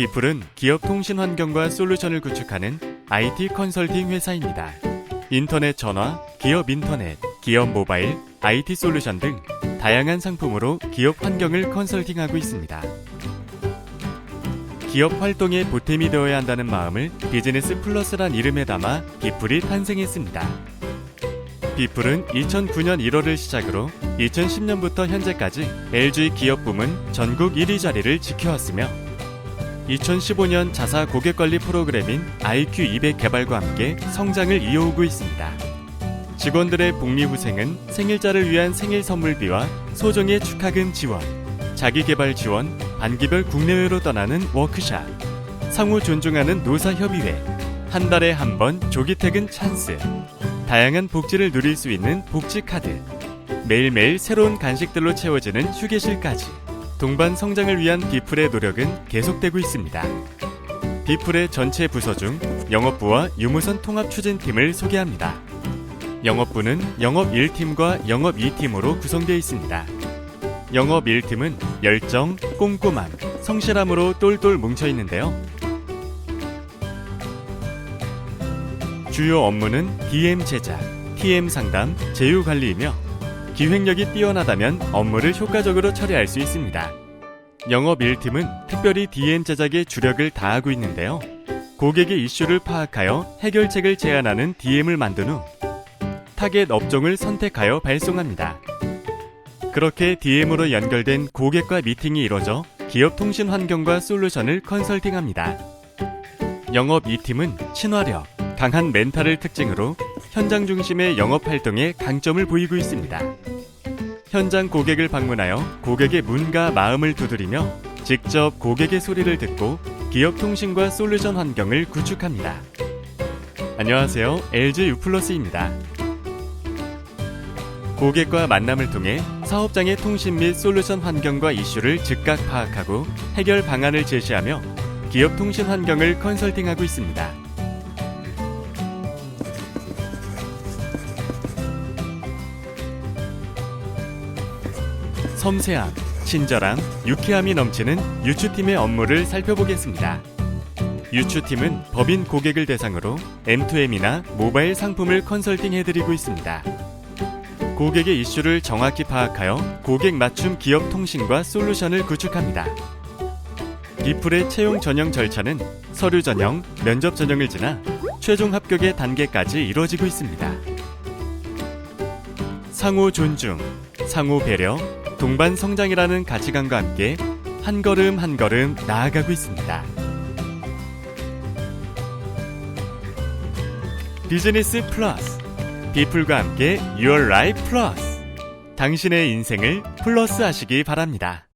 비플은 기업 통신 환경과 솔루션을 구축하는 IT 컨설팅 회사입니다. 인터넷 전화, 기업 인터넷, 기업 모바일, IT 솔루션 등 다양한 상품으로 기업 환경을 컨설팅하고 있습니다. 기업 활동에 보탬이 되어야 한다는 마음을 비즈니스 플러스란 이름에 담아 비플이 탄생했습니다. 비플은 2009년 1월을 시작으로 2010년부터 현재까지 LG 기업 부문 전국 1위 자리를 지켜왔으며 2015년 자사 고객 관리 프로그램인 IQ200 개발과 함께 성장을 이어오고 있습니다. 직원들의 복리 후생은 생일자를 위한 생일 선물비와 소정의 축하금 지원, 자기 개발 지원, 반기별 국내외로 떠나는 워크샵, 상호 존중하는 노사협의회, 한 달에 한 번 조기 퇴근 찬스, 다양한 복지를 누릴 수 있는 복지 카드, 매일매일 새로운 간식들로 채워지는 휴게실까지 동반 성장을 위한 비플의 노력은 계속되고 있습니다. 비플의 전체 부서 중 영업부와 유무선 통합 추진팀을 소개합니다. 영업부는 영업 1팀과 영업 2팀으로 구성되어 있습니다. 영업 1팀은 열정, 꼼꼼함, 성실함으로 똘똘 뭉쳐 있는데요. 주요 업무는 DM 제작, TM 상담, 제휴 관리이며 기획력이 뛰어나다면 업무를 효과적으로 처리할 수 있습니다. 영업 1팀은 특별히 DM 제작에 주력을 다하고 있는데요. 고객의 이슈를 파악하여 해결책을 제안하는 DM을 만든 후 타겟 업종을 선택하여 발송합니다. 그렇게 DM으로 연결된 고객과 미팅이 이뤄져 기업 통신 환경과 솔루션을 컨설팅합니다. 영업 2팀은 친화력, 강한 멘탈을 특징으로 현장 중심의 영업 활동에 강점을 보이고 있습니다. 현장 고객을 방문하여 고객의 문과 마음을 두드리며 직접 고객의 소리를 듣고 기업 통신과 솔루션 환경을 구축합니다. 안녕하세요. LG U+입니다. 고객과 만남을 통해 사업장의 통신 및 솔루션 환경과 이슈를 즉각 파악하고 해결 방안을 제시하며 기업 통신 환경을 컨설팅하고 있습니다. 섬세함, 친절함, 유쾌함이 넘치는 유추팀의 업무를 살펴보겠습니다. 유추팀은 법인 고객을 대상으로 M2M이나 모바일 상품을 컨설팅해드리고 있습니다. 고객의 이슈를 정확히 파악하여 고객 맞춤 기업 통신과 솔루션을 구축합니다. 비플의 채용 전형 절차는 서류 전형, 면접 전형을 지나 최종 합격의 단계까지 이루어지고 있습니다. 상호 존중, 상호 배려, 동반 성장이라는 가치관과 함께 한 걸음 한 걸음 나아가고 있습니다. 비즈니스 플러스 비플과 함께 Your Life 플러스 당신의 인생을 플러스 하시기 바랍니다.